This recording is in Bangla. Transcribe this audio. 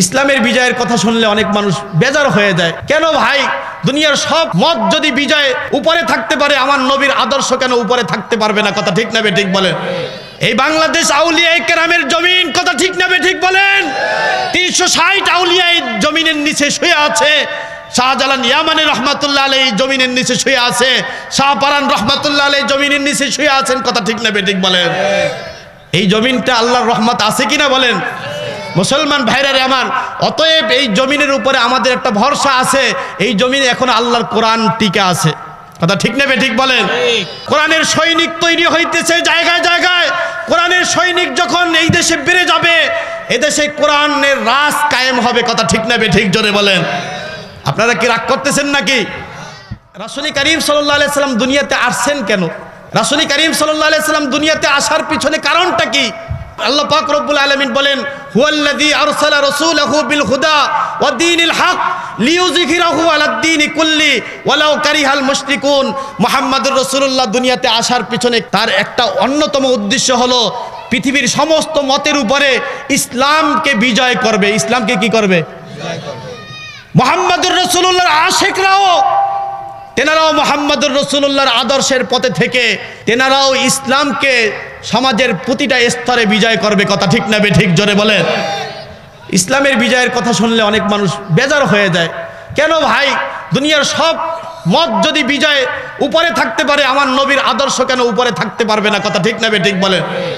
ইসলামের বিজয়ের কথা শুনলে অনেক মানুষ বেজার হয়ে যায়। কেন ভাই? দুনিয়ার সব মত যদি বিজয় উপরে থাকতে পারে, আমার নবীর আদর্শ কেন উপরে থাকতে পারবে না? কথা ঠিক না ঠিক বলেন। এই বাংলাদেশ আউলিয়া কেরামের জমিন, কথা ঠিক না ঠিক বলেন? তিনশো ষাট আউলিয়া জমিনের নিচে শুয়ে আছে। শাহজালান ইয়ামানের রহমাতুল্লাহ আলাই জমিনের নিচে শুয়ে আছে। শাহপারান রহমাতুল্লাহ আলাই জমিনের নিচে শুয়ে আছেন, কথা ঠিক না বে ঠিক বলেন। এই জমিনটা আল্লাহর রহমত আছে কিনা বলেন? মুসলমান ভাইরারে আমার অতএব এই জমিনের উপরে আমাদের একটা ভরসা আছে এই জমিনে এখন আল্লাহর কোরআন টিকা আছে। কথা ঠিক নেবে ঠিক বলেন? কোরআনের সৈনিক তৈরি হইতেছে জায়গায় জায়গায়। কোরআনের সৈনিক যখন এই দেশে বেড়ে যাবে এদেশে কোরআনের রাস কায়েম হবে কথা ঠিক নেবে ঠিক জোরে বলেন। আপনারা কি রাগ করতেছেন নাকি? রাসুলি করিম সাল্লাহ সাল্লাম দুনিয়াতে আসছেন কেন? রাসুলি করিম সাল্লাহ সাল্লাম দুনিয়াতে আসার পিছনে কারণটা কি? আল্লাহ পাক রব্বুল আলামিন বলেন, হুয়াল্লাযী আরসালা রাসূলাহু বিল হুদা ওয়া দীনিল হক লিইউযহিরাহু আলাদ দীনি কুল্লি ওয়ালাউ কারিহাল মুশরিকুন। মুহাম্মাদুর রাসূলুল্লাহ দুনিয়াতে আসার পিছনে তার একটা অন্যতম উদ্দেশ্য হলো, পৃথিবীর সমস্ত মতের উপরে ইসলামকে বিজয় করবে। ইসলামকে কি করবে? মোহাম্মদুর রসুল্লাহর আশেকরাও। তেনারাও মোহাম্মদুর রসুল্লাহর আদর্শের পথে থেকে তেনারাও ইসলামকে সমাজের প্রতিটা স্তরে বিজয় করবে কথা ঠিক নেবে ঠিক জোরে বলে। ইসলামের বিজয়ের কথা শুনলে অনেক মানুষ বেজার হয়ে যায়। কেন ভাই? দুনিয়ার সব মত যদি বিজয় উপরে থাকতে পারে, আমার নবীর আদর্শ কেন উপরে থাকতে পারবে না? কথা ঠিক নেবে ঠিক বলেন